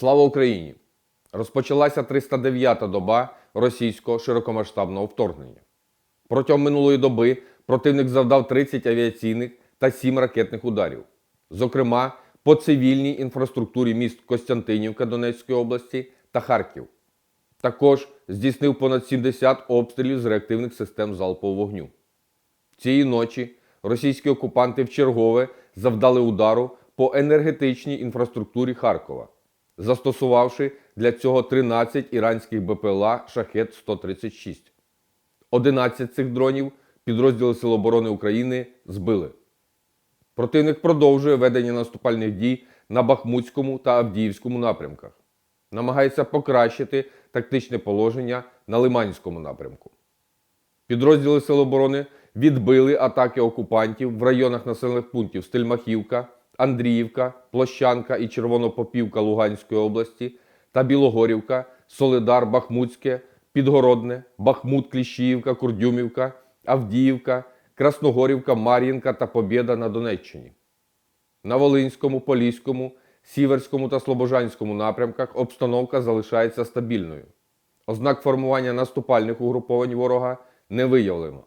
Слава Україні! Розпочалася 309-та доба російського широкомасштабного вторгнення. Протягом минулої доби противник завдав 30 авіаційних та 7 ракетних ударів, зокрема по цивільній інфраструктурі міст Костянтинівка Донецької області та Харків. Також здійснив понад 70 обстрілів з реактивних систем залпового вогню. Цієї ночі російські окупанти вчергове завдали удару по енергетичній інфраструктурі Харкова, застосувавши для цього 13 іранських БПЛА Шахет 136. 11 цих дронів підрозділи Сил оборони України збили. Противник продовжує ведення наступальних дій на Бахмутському та Авдіївському напрямках. Намагається покращити тактичне положення на Лиманському напрямку. Підрозділи Сил оборони відбили атаки окупантів в районах населених пунктів Стельмахівка, Андріївка, Площанка і Червонопопівка Луганської області та Білогорівка, Солидар, Бахмутське, Підгородне, Бахмут, Кліщіївка, Курдюмівка, Авдіївка, Красногорівка, Мар'їнка та Побєда на Донеччині. На Волинському, Поліському, Сіверському та Слобожанському напрямках обстановка залишається стабільною. Ознак формування наступальних угруповань ворога не виявлено.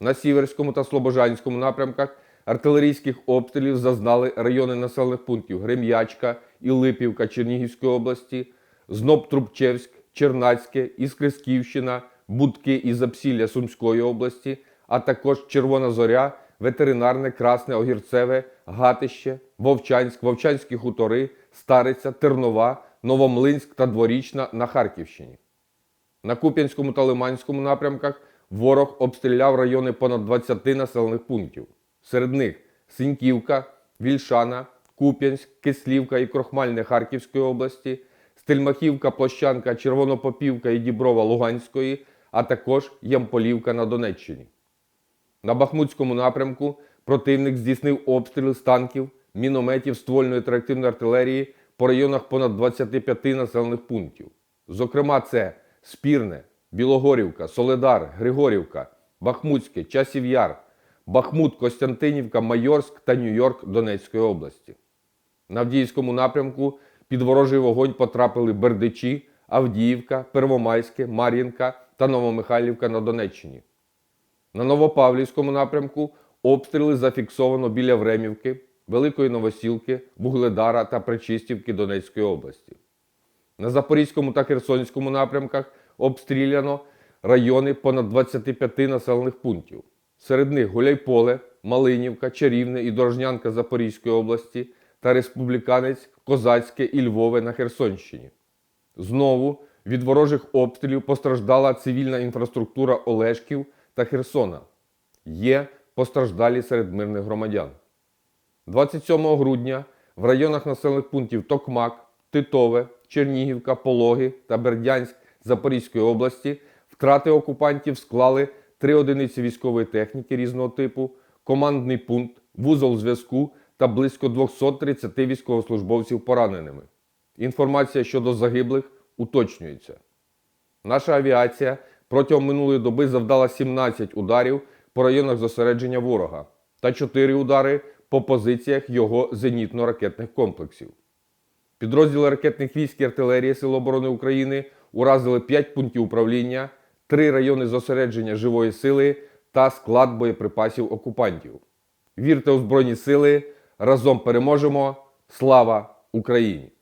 На Сіверському та Слобожанському напрямках артилерійських обстрілів зазнали райони населених пунктів Грем'ячка і Липівка Чернігівської області, Зноб-Трубчевськ, Чернацьке, Іскрисківщина, Будки і Запсілля Сумської області, а також Червона Зоря, Ветеринарне, Красне, Огірцеве, Гатище, Вовчанськ, Вовчанські хутори, Стариця, Тернова, Новомлинськ та Дворічна на Харківщині. На Куп'янському та Лиманському напрямках ворог обстріляв райони понад 20 населених пунктів. Серед них Синьківка, Вільшана, Куп'янськ, Кислівка і Крохмальне Харківської області, Стельмахівка, Площанка, Червонопопівка і Діброва Луганської, а також Ямполівка на Донеччині. На Бахмутському напрямку противник здійснив обстріли з танків, мінометів, ствольної та артилерії по районах понад 25 населених пунктів. Зокрема, це Спірне, Білогорівка, Соледар, Григорівка, Бахмутське, Часів Яр, Бахмут, Костянтинівка, Майорськ та Нью-Йорк Донецької області. На Авдіївському напрямку під ворожий вогонь потрапили Бердичі, Авдіївка, Первомайське, Мар'їнка та Новомихайлівка на Донеччині. На Новопавлівському напрямку обстріли зафіксовано біля Времівки, Великої Новосілки, Вугледара та Причистівки Донецької області. На Запорізькому та Херсонському напрямках обстріляно райони понад 25 населених пунктів. Серед них Гуляйполе, Малинівка, Чарівне і Дорожнянка Запорізької області та Республіканець, Козацьке і Львове на Херсонщині. Знову від ворожих обстрілів постраждала цивільна інфраструктура Олешків та Херсона. Є постраждалі серед мирних громадян. 27 грудня в районах населених пунктів Токмак, Титове, Чернігівка, Пологи та Бердянськ Запорізької області втрати окупантів склали три одиниці військової техніки різного типу, командний пункт, вузол зв'язку та близько 230 військовослужбовців пораненими. Інформація щодо загиблих уточнюється. Наша авіація протягом минулої доби завдала 17 ударів по районах зосередження ворога та 4 удари по позиціях його зенітно-ракетних комплексів. Підрозділи ракетних військ і артилерії Сил оборони України уразили 5 пунктів управління, 3 райони зосередження живої сили та склад боєприпасів окупантів. Вірте у Збройні Сили! Разом переможемо! Слава Україні!